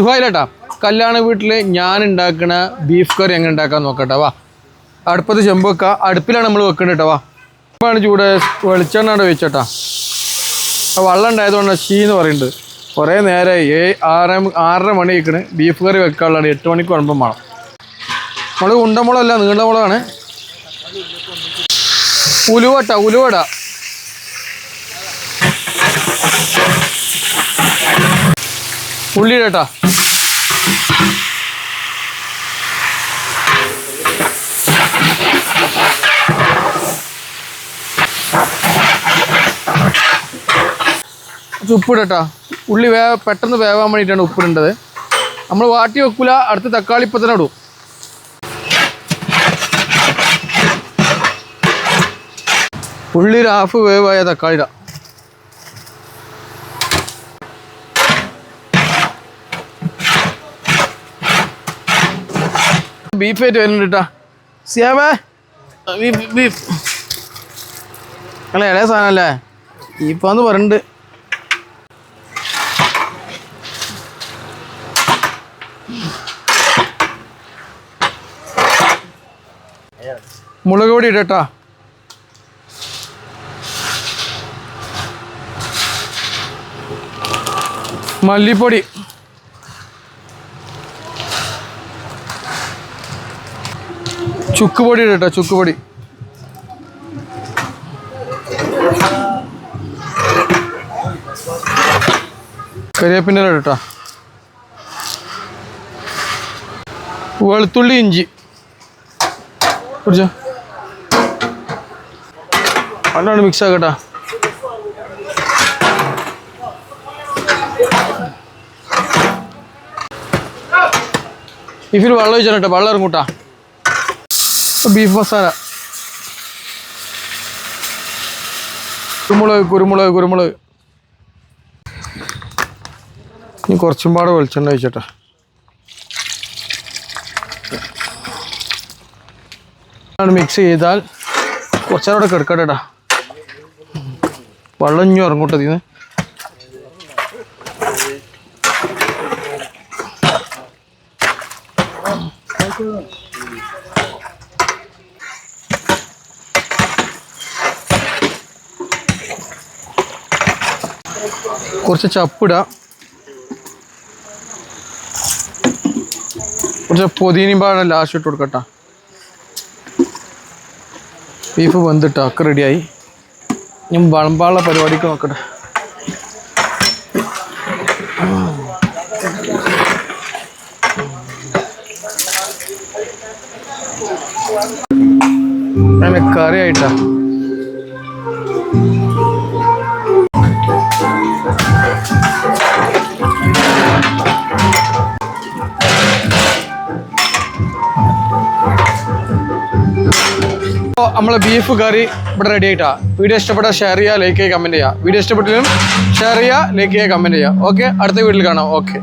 സുഖമായില്ലേട്ടാ കല്യാണ വീട്ടിൽ ഞാൻ ഉണ്ടാക്കുന്ന ബീഫ് കറി എങ്ങനെ ഉണ്ടാക്കാൻ നോക്കട്ടെ വാ. അടുപ്പത്ത് ചെമ്പ് വെക്കുക അടുപ്പിലാണ് നമ്മൾ വെക്കേണ്ടത് കേട്ടോ വാ. ഇപ്പാണ് ചൂട് വെളിച്ചെണ്ണ അവിടെ വെച്ചേട്ടാ വെള്ളം ഉണ്ടായതുകൊണ്ട് ഷീ എന്ന് പറയുന്നുണ്ട് കുറേ നേരമായി ഏ ആറ് ആറര മണി വെക്കണ് ബീഫ് കറി വെക്കാനുള്ളതാണ്. എട്ട് മണിക്ക് കുഴപ്പം വേണം. നമ്മൾ ഉണ്ടമുളകല്ല നീണ്ടമുളകാണ്. ഉലുവട്ട ഉലുവട. ഉള്ളിയിടട്ടാ. ഉപ്പിടട്ടാ. ഉള്ളി വേ പെട്ടെന്ന് വേവാൻ വേണ്ടിയിട്ടാണ് ഉപ്പിടേണ്ടത്. നമ്മൾ വാട്ടി വെക്കൂല അടുത്ത് തക്കാളി ഇപ്പം തന്നെ ഇടും. ഉള്ളി ഒരു ഹാഫ് വേവായ തക്കാളി ബീഫ് ആയിട്ട് വരുന്നുണ്ട് കേട്ടാ സിയാമേ ബീഫ് ബീഫ് അല്ല ഇളയ സാധനമല്ലേ ബീഫാന്ന് പറഞ്ഞിട്ടുണ്ട് മുളക് പൊടി ഇടട്ടാ. മല്ലിപ്പൊടി. ചുക്ക് പൊടി ചുക്കുപൊടി. ചുക്ക് പൊടി കരിവേപ്പിന്റെ ഇടട്ടോ. വെളുത്തുള്ളി ഇഞ്ചി. കുടിച്ചോ അല്ലാണ്ട് മിക്സ് ആക്കട്ടാ. ഇഫിൽ വെള്ളം ഒഴിച്ചാൽ കേട്ടോ വെള്ളം ഇറങ്ങൂട്ടാ. ബീഫ് മസാല കുരുമുളക് കുരുമുളക് കുരുമുളക്. ഇനി കുറച്ചും പാടെ വെളിച്ചെണ്ണ ഒഴിച്ചട്ടെ. മിക്സ് ചെയ്താൽ കുറച്ചേരോടെ കിടക്കട്ടെടാ വെള്ളം ഇഞ്ഞു ഇറങ്ങോട്ടെ ഇതിന്ന്. കുറച്ച് ചപ്പിട കുറച്ച് പൊതിനയും പാടെ ലാസ്റ്റ് ഇട്ട് കൊടുക്കട്ടാ ബീഫ് വെന്തിട്ട് ഒക്കെ റെഡിയായി ഞാൻ വളമ്പാനുള്ള പരിപാടിക്ക് നോക്കട്ടെ അങ്ങനെ കറി ആയിട്ടാ അപ്പോൾ നമ്മളെ ബീഫ് കറി ഇവിടെ റെഡി ആയിട്ടാ. വീഡിയോ ഇഷ്ടപ്പെട്ട ഷെയർ ചെയ്യുക ലൈക്ക് ചെയ്യുക കമന്റ് ചെയ്യുക. വീഡിയോ ഇഷ്ടപ്പെട്ടാലും ഷെയർ ചെയ്യുക ലൈക്ക് ചെയ്യുക കമന്റ് ചെയ്യുക. ഓക്കെ അടുത്ത വീട്ടിൽ കാണാം. ഓക്കെ